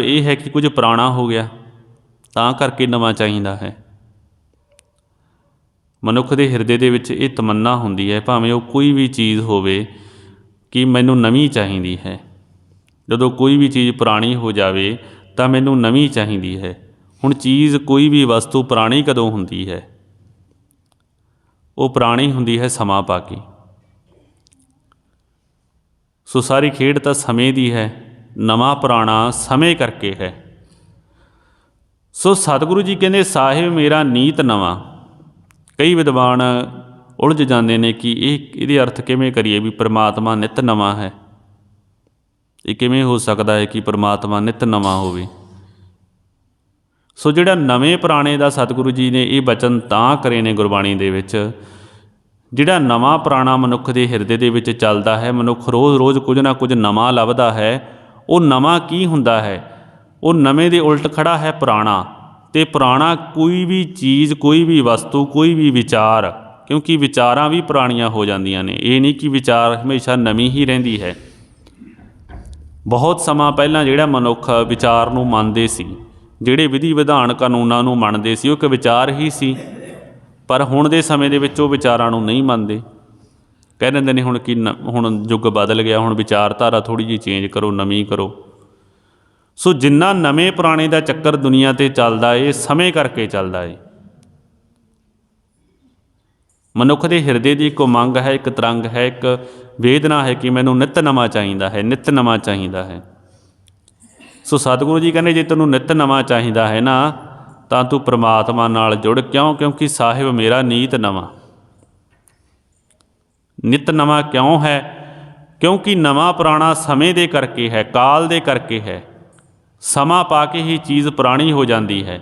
ਇਹ ਹੈ ਕਿ ਕੁਝ ਪੁਰਾਣਾ ਹੋ ਗਿਆ, ਤਾਂ ਕਰਕੇ ਨਵਾਂ ਚਾਹੀਦਾ ਹੈ। ਮਨੁੱਖ ਦੇ ਹਿਰਦੇ ਦੇ ਵਿੱਚ ਇਹ ਤਮੰਨਾ ਹੁੰਦੀ ਹੈ, ਭਾਵੇਂ ਉਹ ਕੋਈ ਵੀ ਚੀਜ਼ ਹੋਵੇ, ਕਿ ਮੈਨੂੰ ਨਵੀਂ ਚਾਹੀਦੀ ਹੈ। ਜਦੋਂ ਕੋਈ ਵੀ ਚੀਜ਼ ਪੁਰਾਣੀ ਹੋ ਜਾਵੇ, ਤਾਂ ਮੈਨੂੰ ਨਵੀਂ ਚਾਹੀਦੀ ਹੈ। ਹੁਣ ਚੀਜ਼ ਕੋਈ ਵੀ ਵਸਤੂ ਪੁਰਾਣੀ ਕਦੋਂ ਹੁੰਦੀ ਹੈ? ਉਹ ਪੁਰਾਣੀ ਹੁੰਦੀ ਹੈ ਸਮਾਂ ਪਾ ਕੇ। ਸੋ ਸਾਰੀ ਖੇਡ ਤਾਂ ਸਮੇਂ ਦੀ ਹੈ। ਨਵਾਂ ਪੁਰਾਣਾ ਸਮੇਂ ਕਰਕੇ ਹੈ। ਸੋ ਸਤਿਗੁਰੂ ਜੀ ਕਹਿੰਦੇ, ਸਾਹਿਬ ਮੇਰਾ ਨੀਤ ਨਵਾਂ। ਕਈ ਵਿਦਵਾਨ ਉਲਝ ਜਾਂਦੇ ਨੇ ਕਿ ਇਹ ਇਹਦੇ ਅਰਥ ਕਿਵੇਂ ਕਰੀਏ ਵੀ ਪ੍ਰਮਾਤਮਾ ਨਿਤ ਨਵਾਂ ਹੈ। ਇਹ ਕਿਵੇਂ ਹੋ ਸਕਦਾ ਹੈ ਕਿ ਪ੍ਰਮਾਤਮਾ ਨਿਤ ਨਵਾਂ ਹੋਵੇ? ਸੋ ਜਿਹੜਾ ਨਵੇਂ ਪੁਰਾਣੇ ਦਾ ਸਤਿਗੁਰੂ ਜੀ ਨੇ ਇਹ ਬਚਨ ਤਾਂ ਕਰੇ ਨੇ ਗੁਰਬਾਣੀ ਦੇ ਵਿੱਚ, ਜਿਹੜਾ ਨਵਾਂ ਪੁਰਾਣਾ ਮਨੁੱਖ ਦੇ ਹਿਰਦੇ ਦੇ ਵਿੱਚ ਚੱਲਦਾ ਹੈ, ਮਨੁੱਖ ਰੋਜ਼-ਰੋਜ਼ ਕੁਝ ਨਾ ਕੁਝ ਨਵਾਂ ਲੱਭਦਾ ਹੈ ਉਹ ਨਵਾਂ ਕੀ ਹੁੰਦਾ ਹੈ? ਉਹ ਨਵੇਂ ਦੇ ਉਲਟ ਖੜਾ ਹੈ ਪੁਰਾਣਾ ਤੇ ਪੁਰਾਣਾ ਕੋਈ ਵੀ ਚੀਜ਼, ਕੋਈ ਵੀ ਵਸਤੂ, ਕੋਈ ਵੀ ਵਿਚਾਰ, ਕਿਉਂਕਿ ਵਿਚਾਰਾਂ ਵੀ ਪੁਰਾਣੀਆਂ ਹੋ ਜਾਂਦੀਆਂ ਨੇ। ਇਹ ਨਹੀਂ ਕਿ ਵਿਚਾਰ ਹਮੇਸ਼ਾ ਨਵੀਂ ਹੀ ਰਹਿੰਦੀ ਹੈ। ਬਹੁਤ ਸਮਾਂ ਪਹਿਲਾਂ ਜਿਹੜਾ ਮਨੁੱਖ ਵਿਚਾਰ ਨੂੰ ਮੰਨਦੇ ਸੀ, ਜਿਹੜੇ ਵਿਧੀ ਵਿਧਾਨ ਕਾਨੂੰਨਾਂ ਨੂੰ ਮੰਨਦੇ ਸੀ, ਉਹ ਇੱਕ ਵਿਚਾਰ ਹੀ ਸੀ। ਪਰ ਹੁਣ ਦੇ ਸਮੇਂ ਦੇ ਵਿੱਚ ਉਹ ਵਿਚਾਰਾਂ ਨੂੰ ਨਹੀਂ ਮੰਨਦੇ। ਕਹਿ ਦਿੰਦੇ ਨੇ ਹੁਣ ਕਿ ਨ- ਹੁਣ ਯੁੱਗ ਬਦਲ ਗਿਆ, ਹੁਣ ਵਿਚਾਰਧਾਰਾ ਥੋੜੀ ਜਿਹੀ ਚੇਂਜ ਕਰੋ, ਨਵੀਂ ਕਰੋ। ਸੋ ਜਿੰਨਾ ਨਵੇਂ ਪੁਰਾਣੇ ਦਾ ਚੱਕਰ ਦੁਨੀਆ ਤੇ ਚੱਲਦਾ ਏ, ਸਮੇਂ ਕਰਕੇ ਚੱਲਦਾ ਏ। ਮਨੁੱਖ ਦੇ ਹਿਰਦੇ ਦੀ ਇੱਕ ਉਮੰਗ ਹੈ, ਇੱਕ ਤਰੰਗ ਹੈ, ਇੱਕ ਵੇਦਨਾ ਹੈ ਕਿ ਮੈਨੂੰ ਨਿਤ ਨਵਾਂ ਚਾਹੀਦਾ ਹੈ, ਨਿਤ ਨਵਾਂ ਚਾਹੀਦਾ ਹੈ। ਸੋ ਸਤਿਗੁਰੂ ਜੀ ਕਹਿੰਦੇ, ਜੇ ਤੈਨੂੰ ਨਿਤ ਨਵਾਂ ਚਾਹੀਦਾ ਹੈ ਨਾ, ਤਾਂ ਤੂੰ ਪ੍ਰਮਾਤਮਾ ਨਾਲ ਜੁੜ ਕਿਉਂ? ਕਿਉਂਕਿ ਸਾਹਿਬ, ਮੇਰਾ ਨੀਤ ਨਵਾਂ। ਨਿਤ ਨਵਾਂ ਕਿਉਂ ਹੈ? ਕਿਉਂਕਿ ਨਵਾਂ ਪੁਰਾਣਾ ਸਮੇਂ ਦੇ ਕਰਕੇ ਹੈ, ਕਾਲ ਦੇ ਕਰਕੇ ਹੈ। ਸਮਾਂ ਪਾ ਕੇ ਹੀ ਚੀਜ਼ ਪੁਰਾਣੀ ਹੋ ਜਾਂਦੀ ਹੈ।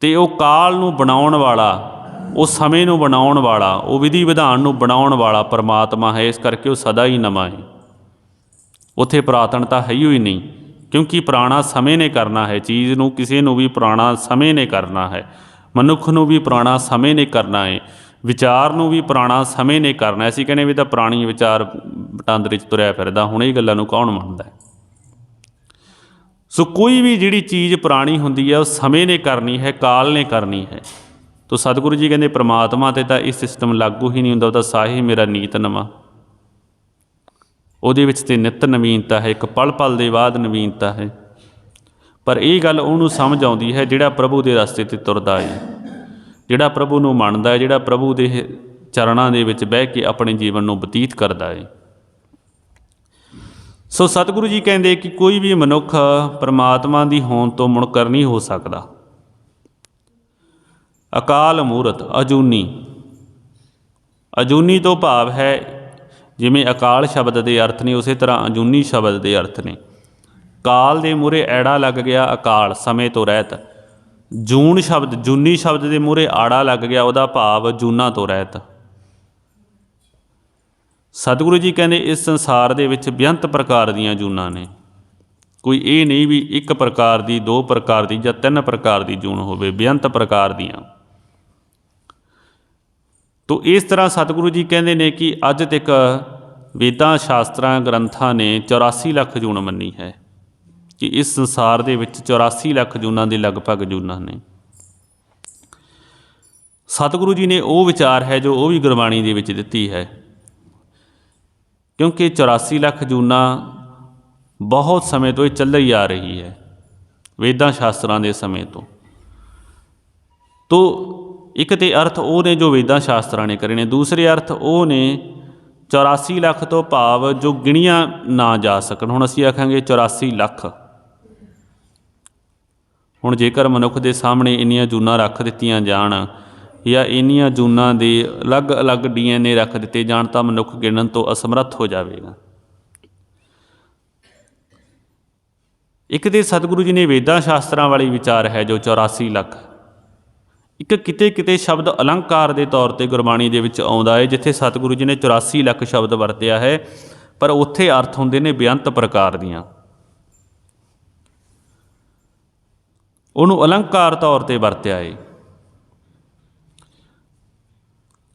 ਤੇ ਉਹ ਕਾਲ ਨੂੰ ਬਣਾਉਣ ਵਾਲਾ, ਉਹ ਸਮੇਂ ਨੂੰ ਬਣਾਉਣ ਵਾਲਾ, ਉਹ ਵਿਧੀ ਵਿਧਾਨ ਨੂੰ ਬਣਾਉਣ ਵਾਲਾ ਪਰਮਾਤਮਾ ਹੈ, ਇਸ ਕਰਕੇ ਉਹ ਸਦਾ ਹੀ ਨਵਾਂ ਹੈ। ਉਥੇ ਪੁਰਾਤਨਤਾ ਹੈ ਹੀ ਨਹੀਂ, ਕਿਉਂਕਿ ਪੁਰਾਣਾ ਸਮੇਂ ਨੇ ਕਰਨਾ ਹੈ, ਚੀਜ਼ ਨੂੰ ਕਿਸੇ ਨੂੰ ਵੀ ਪੁਰਾਣਾ ਸਮੇਂ ਨੇ ਕਰਨਾ ਹੈ, ਮਨੁੱਖ ਨੂੰ ਵੀ ਪੁਰਾਣਾ ਸਮੇਂ ਨੇ ਕਰਨਾ ਹੈ। ਵਿਚਾਰ ਨੂੰ ਵੀ ਪੁਰਾਣਾ ਸਮੇਂ ਨੇ ਕਰਨਾ ਅਸੀਂ ਕਹਿੰਦੇ ਵੀ ਤਾਂ ਪੁਰਾਣੀ ਵਿਚਾਰ ਵਟਾਂਦਰੇ 'ਚ ਤੁਰਿਆ ਫਿਰਦਾ, ਹੁਣ ਇਹ ਗੱਲਾਂ ਨੂੰ ਕੌਣ ਮੰਨਦਾ ਸੋ ਕੋਈ ਵੀ ਜਿਹੜੀ ਚੀਜ਼ ਪੁਰਾਣੀ ਹੁੰਦੀ ਹੈ, ਉਹ ਸਮੇਂ ਨੇ ਕਰਨੀ ਹੈ, ਕਾਲ ਨੇ ਕਰਨੀ ਹੈ। ਤੋ ਸਤਿਗੁਰੂ ਜੀ ਕਹਿੰਦੇ, ਪ੍ਰਮਾਤਮਾ ਤੇ ਤਾਂ ਇਹ ਸਿਸਟਮ ਲਾਗੂ ਹੀ ਨਹੀਂ ਹੁੰਦਾ, ਉਹ ਤਾਂ ਸਾਹੀ ਮੇਰਾ ਨੀਤ ਨਵਾਂ। ਉਹਦੇ ਵਿੱਚ ਤੇ ਨਿਤ ਨਵੀਨਤਾ ਹੈ, ਇੱਕ ਪਲ ਪਲ ਦੇ ਬਾਅਦ ਨਵੀਨਤਾ ਹੈ। ਪਰ ਇਹ ਗੱਲ ਉਹਨੂੰ ਸਮਝ ਆਉਂਦੀ ਹੈ, ਜਿਹੜਾ ਪ੍ਰਭੂ ਦੇ ਰਸਤੇ ਤੇ ਤੁਰਦਾ ਹੈ। ਜਿਹੜਾ ਪ੍ਰਭੂ ਨੂੰ ਮੰਨਦਾ ਹੈ, ਜਿਹੜਾ ਪ੍ਰਭੂ ਦੇ ਹ- ਚਰਨਾਂ ਦੇ ਵਿੱਚ ਬਹਿ ਕੇ ਆਪਣੇ ਜੀਵਨ ਨੂੰ ਬਤੀਤ ਕਰਦਾ ਹੈ। ਸੋ ਸਤਿਗੁਰੂ ਜੀ ਕਹਿੰਦੇ ਕਿ ਕੋਈ ਵੀ ਮਨੁੱਖ ਪਰਮਾਤਮਾ ਦੀ ਹੋਂਦ ਤੋਂ ਮੁਨਕਰ ਨਹੀਂ ਹੋ ਸਕਦਾ। ਅਕਾਲ ਮੂਰਤ, ਅਜੂਨੀ। ਅਜੂਨੀ ਤੋਂ ਭਾਵ ਹੈ, ਜਿਵੇਂ ਅਕਾਲ ਸ਼ਬਦ ਦੇ ਅਰਥ ਨੇ, ਉਸੇ ਤਰ੍ਹਾਂ ਅਜੂਨੀ ਸ਼ਬਦ ਦੇ ਅਰਥ ਨੇ। ਕਾਲ ਦੇ ਮੂਰੇ ਐੜਾ ਲੱਗ ਗਿਆ ਅਕਾਲ, ਸਮੇਂ ਤੋਂ ਰਹਿਤ। ਜੂਨ ਸ਼ਬਦ, ਜੂਨੀ ਸ਼ਬਦ ਦੇ ਮੂਹਰੇ ਆੜਾ ਲੱਗ ਗਿਆ, ਉਹਦਾ ਭਾਵ ਜੂਨਾ ਤੋਂ ਰਹਿਤ। ਸਤਿਗੁਰੂ ਜੀ ਕਹਿੰਦੇ, ਇਸ ਸੰਸਾਰ ਦੇ ਵਿੱਚ ਬੇਅੰਤ ਪ੍ਰਕਾਰ ਦੀਆਂ ਜੂਨਾਂ ਨੇ। ਕੋਈ ਇਹ ਨਹੀਂ ਵੀ ਇੱਕ ਪ੍ਰਕਾਰ ਦੀ, ਦੋ ਪ੍ਰਕਾਰ ਦੀ ਜਾਂ ਤਿੰਨ ਪ੍ਰਕਾਰ ਦੀ ਜੂਨ ਹੋਵੇ, ਬੇਅੰਤ ਪ੍ਰਕਾਰ ਦੀਆਂ। ਤੋ ਇਸ ਤਰ੍ਹਾਂ ਸਤਿਗੁਰੂ ਜੀ ਕਹਿੰਦੇ ਨੇ ਕਿ ਅੱਜ ਤੱਕ ਵੇਦਾਂ, ਸ਼ਾਸਤਰਾਂ, ਗ੍ਰੰਥਾਂ ਨੇ 84 ਲੱਖ ਜੂਨ ਮੰਨੀ ਹੈ। ਕਿ ਇਸ ਸੰਸਾਰ ਦੇ ਵਿੱਚ 84 ਲੱਖ ਜੂਨਾਂ ਦੇ ਲਗਭਗ ਜੂਨਾਂ ਨੇ। ਸਤਿਗੁਰੂ ਜੀ ਨੇ ਉਹ ਵਿਚਾਰ ਹੈ ਜੋ ਉਹ ਵੀ ਗੁਰਬਾਣੀ ਦੇ ਵਿੱਚ ਦਿੱਤੀ ਹੈ। ਕਿਉਂਕਿ 84 ਲੱਖ ਜੂਨਾਂ ਬਹੁਤ ਸਮੇਂ ਤੋਂ ਇਹ ਚੱਲੀ ਆ ਰਹੀ ਹੈ, ਵੇਦਾਂ ਸ਼ਾਸਤਰਾਂ ਦੇ ਸਮੇਂ ਤੋਂ। ਤੋ ਇੱਕ ਤੇ ਅਰਥ ਉਹ ਨੇ ਜੋ ਵੇਦਾਂ ਸ਼ਾਸਤਰਾਂ ਨੇ ਕਰੇ ਨੇ, ਦੂਸਰੇ ਅਰਥ ਉਹ ਨੇ 84 ਲੱਖ ਤੋਂ ਭਾਵ ਜੋ ਗਿਣੀਆਂ ਨਾ ਜਾ ਸਕਣ। ਹੁਣ ਅਸੀਂ ਆਖਾਂਗੇ 84 ਲੱਖ। ਹੁਣ ਜੇਕਰ ਮਨੁੱਖ ਦੇ ਸਾਹਮਣੇ ਇੰਨੀਆਂ ਜੂਨਾਂ ਰੱਖ ਦਿੱਤੀਆਂ ਜਾਣ ਜਾਂ ਇੰਨੀਆਂ ਜੂਨਾਂ ਦੇ ਅਲੱਗ-ਅਲੱਗ ਡੀਐਨਏ ਰੱਖ ਦਿੱਤੇ ਜਾਣ ਤਾਂ ਮਨੁੱਖ ਗਿਣਨ ਤੋਂ ਅਸਮਰੱਥ ਹੋ ਜਾਵੇਗਾ। ਇੱਕ ਤੇ ਸਤਿਗੁਰੂ ਜੀ ਨੇ ਵੇਦਾਂ ਸ਼ਾਸਤਰਾਂ ਵਾਲੀ ਵਿਚਾਰ ਹੈ ਜੋ 84 ਲੱਖ। ਇੱਕ ਕਿਤੇ ਕਿਤੇ ਸ਼ਬਦ ਅਲੰਕਾਰ ਦੇ ਤੌਰ ਤੇ ਗੁਰਬਾਣੀ ਦੇ ਵਿੱਚ ਆਉਂਦਾ ਹੈ, ਜਿੱਥੇ ਸਤਿਗੁਰੂ ਜੀ ਨੇ 84 ਲੱਖ ਸ਼ਬਦ ਵਰਤਿਆ ਹੈ, ਪਰ ਉੱਥੇ ਅਰਥ ਹੁੰਦੇ ਨੇ ਬੇਅੰਤ ਪ੍ਰਕਾਰ ਦੀਆਂ। ਉਹਨੂੰ ਅਲੰਕਾਰ ਤੌਰ ਤੇ ਵਰਤਿਆ ਏ।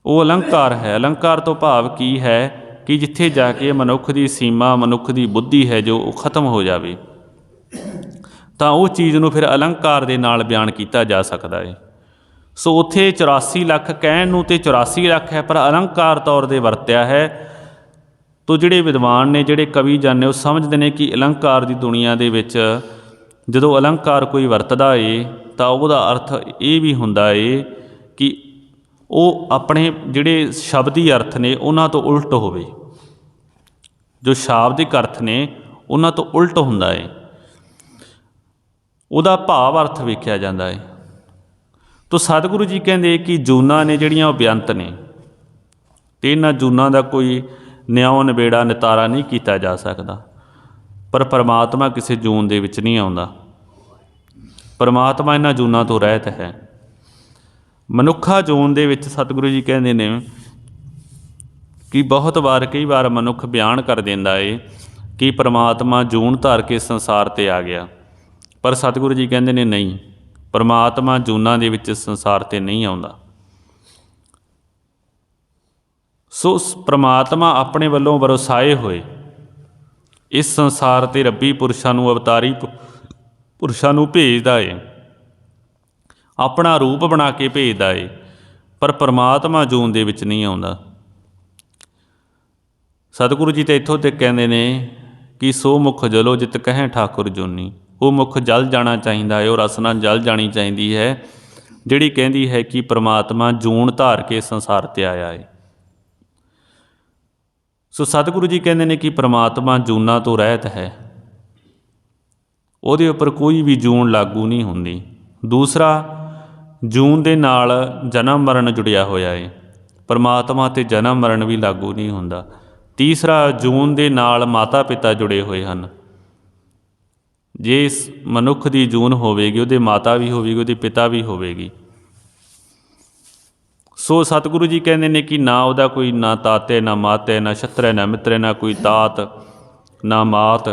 ਉਹ ਅਲੰਕਾਰ ਹੈ। ਅਲੰਕਾਰ ਤੋਂ ਭਾਵ ਕੀ ਹੈ ਕਿ ਜਿੱਥੇ ਜਾ ਕੇ ਮਨੁੱਖ ਦੀ ਸੀਮਾ, ਮਨੁੱਖ ਦੀ ਬੁੱਧੀ ਹੈ ਜੋ ਉਹ ਖਤਮ ਹੋ ਜਾਵੇ, ਤਾਂ ਉਹ ਚੀਜ਼ ਨੂੰ ਫਿਰ ਅਲੰਕਾਰ ਦੇ ਨਾਲ ਬਿਆਨ ਕੀਤਾ ਜਾ ਸਕਦਾ ਹੈ ਸੋ ਉੱਥੇ 84 ਲੱਖ ਕਹਿਣ ਨੂੰ ਤੇ 84 ਲੱਖ ਹੈ, ਪਰ ਅਲੰਕਾਰ ਤੌਰ ਦੇ ਵਰਤਿਆ ਹੈ। ਤੋ ਜਿਹੜੇ ਵਿਦਵਾਨ ਨੇ, ਜਿਹੜੇ ਕਵੀ ਜਾਣੇ ਉਹ ਸਮਝਦੇ ਨੇ ਕਿ ਅਲੰਕਾਰ ਦੀ ਦੁਨੀਆ ਦੇ ਵਿੱਚ ਜਦੋਂ ਅਲੰਕਾਰ ਕੋਈ ਵਰਤਦਾ ਏ, ਤਾਂ ਉਹਦਾ ਅਰਥ ਇਹ ਵੀ ਹੁੰਦਾ ਏ ਕਿ ਉਹ ਆਪਣੇ ਜਿਹੜੇ ਸ਼ਬਦੀ ਅਰਥ ਨੇ, ਉਹਨਾਂ ਤੋਂ ਉਲਟ ਹੋਵੇ। ਜੋ ਸ਼ਾਬਦਿਕ ਅਰਥ ਨੇ, ਉਹਨਾਂ ਤੋਂ ਉਲਟ ਹੁੰਦਾ ਏ। ਉਹਦਾ ਭਾਵ ਅਰਥ ਵੇਖਿਆ ਜਾਂਦਾ ਏ। ਤੋ ਸਤਿਗੁਰੂ ਜੀ ਕਹਿੰਦੇ ਕਿ ਜੂਨਾਂ ਨੇ ਜਿਹੜੀਆਂ ਉਹ ਬੇਅੰਤ ਨੇ, ਤੇ ਇਹਨਾਂ ਜੂਨਾਂ ਦਾ ਕੋਈ ਨਿਉ ਨਿਬੇੜਾ ਨਿਤਾਰਾ ਨਹੀਂ ਕੀਤਾ ਜਾ ਸਕਦਾ। ਪਰ ਪਰਮਾਤਮਾ ਕਿਸੇ ਜੂਨ ਦੇ ਵਿੱਚ ਨਹੀਂ ਆਉਂਦਾ। ਪਰਮਾਤਮਾ ਇਹਨਾਂ ਜੂਨਾਂ ਤੋਂ ਰਹਿਤ ਹੈ। ਮਨੁੱਖਾ ਜੂਨ ਦੇ ਵਿੱਚ ਸਤਿਗੁਰੂ ਜੀ ਕਹਿੰਦੇ ਨੇ ਕਿ ਬਹੁਤ ਵਾਰ, ਕਈ ਵਾਰ ਮਨੁੱਖ ਬਿਆਨ ਕਰ ਦਿੰਦਾ ਏ ਕਿ ਪਰਮਾਤਮਾ ਜੂਨ ਧਾਰ ਕੇ ਸੰਸਾਰ ਤੇ ਆ ਗਿਆ। ਪਰ ਸਤਿਗੁਰੂ ਜੀ ਕਹਿੰਦੇ ਨੇ ਨਹੀਂ, ਪਰਮਾਤਮਾ ਜੂਨਾਂ ਦੇ ਵਿੱਚ ਸੰਸਾਰ ਤੇ ਨਹੀਂ ਆਉਂਦਾ। ਸੋ ਪਰਮਾਤਮਾ ਆਪਣੇ ਵੱਲੋਂ ਵਰਸਾਏ ਹੋਏ ਇਸ ਸੰਸਾਰ ਤੇ ਰੱਬੀ ਪੁਰਸ਼ਾਂ ਨੂੰ ਅਵਤਾਰੀ ਪੁਰਸ਼ਾਂ ਨੂੰ ਭੇਜਦਾ ਏ। ਆਪਣਾ ਰੂਪ ਬਣਾ ਕੇ ਭੇਜਦਾ ਏ, ਪਰ ਪ੍ਰਮਾਤਮਾ ਜੂਨ ਦੇ ਵਿੱਚ ਨਹੀਂ ਆਉਂਦਾ। ਸਤਿਗੁਰੂ ਜੀ ਤੇ ਇੱਥੋਂ ਤੱਕ ਕਹਿੰਦੇ ਨੇ ਕਿ ਸੋ ਮੁਖ ਜਲੋ ਜਿਤ ਕਹੈ ਠਾਕੁਰ ਜੋਨੀ। ਉਹ ਮੁਖ ਜਲ ਜਾਣਾ ਚਾਹੀਦਾ ਹੈ ਉਹ ਰਸਨਾ ਜਲ ਜਾਣੀ ਚਾਹੀਦੀ ਹੈ, ਜਿਹੜੀ ਕਹਿੰਦੀ ਹੈ ਕਿ ਪ੍ਰਮਾਤਮਾ ਜੂਨ ਧਾਰ ਕੇ ਸੰਸਾਰ ਤੇ ਆਇਆ ਹੈ ਸੋ ਸਤਿਗੁਰੂ ਜੀ ਕਹਿੰਦੇ ਨੇ ਕਿ ਪ੍ਰਮਾਤਮਾ ਜੂਨਾਂ ਤੋਂ ਰਹਿਤ ਹੈ। ਉਹਦੇ ਉੱਪਰ ਕੋਈ ਵੀ ਜੂਨ ਲਾਗੂ ਨਹੀਂ ਹੁੰਦੀ। ਦੂਸਰਾ, ਜੂਨ ਦੇ ਨਾਲ ਜਨਮ ਮਰਨ ਜੁੜਿਆ ਹੋਇਆ ਏ। ਪਰਮਾਤਮਾ ਤੇ ਜਨਮ ਮਰਨ ਵੀ ਲਾਗੂ ਨਹੀਂ ਹੁੰਦਾ। ਤੀਸਰਾ, ਜੂਨ ਦੇ ਨਾਲ ਮਾਤਾ ਪਿਤਾ ਜੁੜੇ ਹੋਏ ਹਨ। ਜੇ ਇਸ ਮਨੁੱਖ ਦੀ ਜੂਨ ਹੋਵੇਗੀ, ਉਹਦੇ ਮਾਤਾ ਵੀ ਹੋਵੇਗੀ, ਉਹਦੇ ਪਿਤਾ ਵੀ ਹੋਵੇਗੀ। ਸੋ ਸਤਿਗੁਰੂ ਜੀ ਕਹਿੰਦੇ ਨੇ ਕਿ ਨਾ ਉਹਦਾ ਕੋਈ ਨਾ ਤਾਤੇ, ਨਾ ਮਾਤੇ, ਨਾ ਛਤਰੇ, ਨਾ ਮਿੱਤਰੇ, ਨਾ ਕੋਈ ਤਾਤ ਨਾ ਮਾਤ,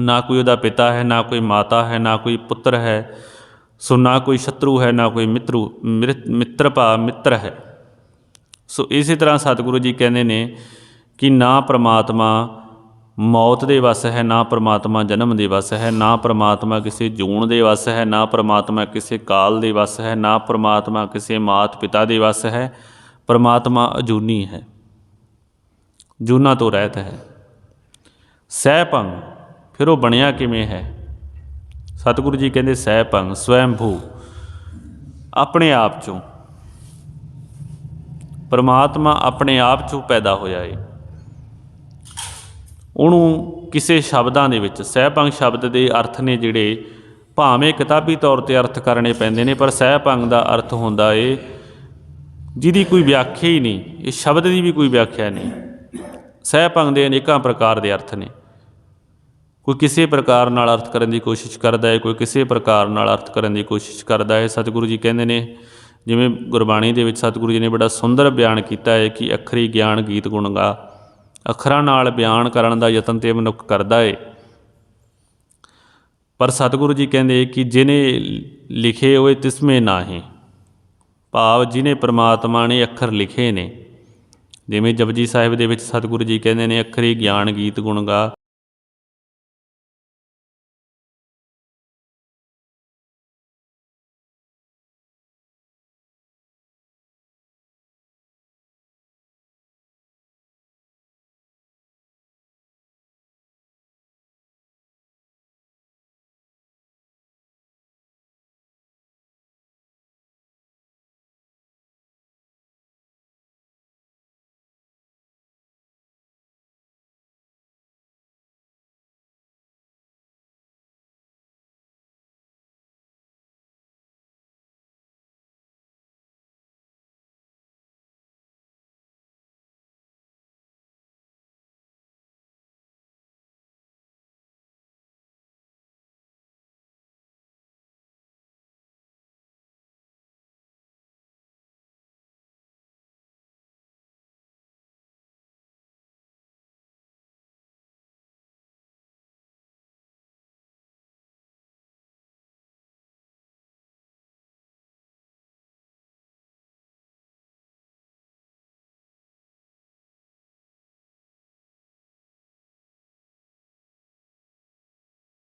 ਨਾ ਕੋਈ ਉਹਦਾ ਪਿਤਾ ਹੈ, ਨਾ ਕੋਈ ਮਾਤਾ ਹੈ, ਨਾ ਕੋਈ ਪੁੱਤਰ ਹੈ। ਸੋ ਨਾ ਕੋਈ ਸ਼ਤਰੂ ਹੈ, ਨਾ ਕੋਈ ਮਿੱਤਰੂ ਮਿਰ- ਮਿੱਤਰ ਭਾ, ਮਿੱਤਰ ਹੈ। ਸੋ ਇਸੇ ਤਰ੍ਹਾਂ ਸਤਿਗੁਰੂ ਜੀ ਕਹਿੰਦੇ ਨੇ ਕਿ ਨਾ ਪ੍ਰਮਾਤਮਾ ਮੌਤ ਦੇ ਵਸ ਹੈ, ਨਾ ਪ੍ਰਮਾਤਮਾ ਜਨਮ ਦੇ ਵਸ ਹੈ, ਨਾ ਪ੍ਰਮਾਤਮਾ ਕਿਸੇ ਜੂਣ ਦੇ ਵਸ ਹੈ, ਨਾ ਪ੍ਰਮਾਤਮਾ ਕਿਸੇ ਕਾਲ ਦੇ ਵਸ ਹੈ, ਨਾ ਪ੍ਰਮਾਤਮਾ ਕਿਸੇ ਮਾਤ ਪਿਤਾ ਦੇ ਵਸ ਹੈ। ਪ੍ਰਮਾਤਮਾ ਅਜੂਨੀ ਹੈ, ਜੂਨਾ ਤੋਂ ਰਹਿਤ ਹੈ। ਸਹਿ ਭੰਗ ਫਿਰ ਉਹ ਬਣਿਆ ਕਿਵੇਂ ਹੈ? ਸਤਿਗੁਰੂ ਜੀ ਕਹਿੰਦੇ ਸਹਿ ਭੰਗ ਭੂ ਆਪਣੇ ਆਪ ਚੋਂ। ਪਰਮਾਤਮਾ ਆਪਣੇ ਆਪ ਚੋਂ ਪੈਦਾ ਹੋਇਆ ਏ। ਉਹਨੂੰ ਕਿਸੇ ਸ਼ਬਦਾਂ ਦੇ ਵਿੱਚ ਸਹਿਭੰਗ ਸ਼ਬਦ ਦੇ ਅਰਥ ਨੇ ਜਿਹੜੇ ਭਾਵੇਂ ਕਿਤਾਬੀ ਤੌਰ ਤੇ ਅਰਥ ਕਰਨੇ ਪੈਂਦੇ ਨੇ, ਪਰ ਸਹਿਭੰਗ ਦਾ ਅਰਥ ਹੁੰਦਾ ਏ ਜਿਹਦੀ ਕੋਈ ਵਿਆਖਿਆ ਹੀ ਨਹੀਂ, ਇਹ ਸ਼ਬਦ ਦੀ ਵੀ ਕੋਈ ਵਿਆਖਿਆ ਨਹੀਂ। ਸਹਿਭੰਗ ਦੇ ਅਨੇਕਾਂ ਪ੍ਰਕਾਰ ਦੇ ਅਰਥ ਨੇ। ਕੋਈ ਕਿਸੇ ਪ੍ਰਕਾਰ ਨਾਲ ਅਰਥ ਕਰਨ ਦੀ ਕੋਸ਼ਿਸ਼ ਕਰਦਾ ਹੈ ਕੋਈ ਕਿਸੇ ਪ੍ਰਕਾਰ ਨਾਲ ਅਰਥ ਕਰਨ ਦੀ ਕੋਸ਼ਿਸ਼ ਕਰਦਾ ਹੈ ਸਤਿਗੁਰੂ ਜੀ ਕਹਿੰਦੇ ਨੇ, ਜਿਵੇਂ ਗੁਰਬਾਣੀ ਦੇ ਵਿੱਚ ਸਤਿਗੁਰੂ ਜੀ ਨੇ ਬੜਾ ਸੁੰਦਰ ਬਿਆਨ ਕੀਤਾ ਹੈ ਕਿ ਅਖਰੀ ਗਿਆਨ ਗੀਤ ਗੁਣ ਗਾ। ਅੱਖਰਾਂ ਨਾਲ ਬਿਆਨ ਕਰਨ ਦਾ ਯਤਨ ਤੇ ਮਨੁੱਖ ਕਰਦਾ ਏ। ਪਰ ਸਤਿਗੁਰੂ ਜੀ ਕਹਿੰਦੇ ਕਿ ਜਿਨੇ ਲਿਖੇ ਹੋਏ ਤਿਸਮੇ ਨਾਹੀਂ, ਭਾਵ ਜਿਨੇ ਪ੍ਰਮਾਤਮਾ ਨੇ ਅੱਖਰ ਲਿਖੇ ਨੇ। ਜਿਵੇਂ ਜਪਜੀ ਸਾਹਿਬ ਦੇ ਵਿੱਚ ਸਤਿਗੁਰੂ ਜੀ ਕਹਿੰਦੇ ਨੇ, ਅੱਖਰੀ ਗਿਆਨ ਗੀਤ ਗੁਣ ਗਾ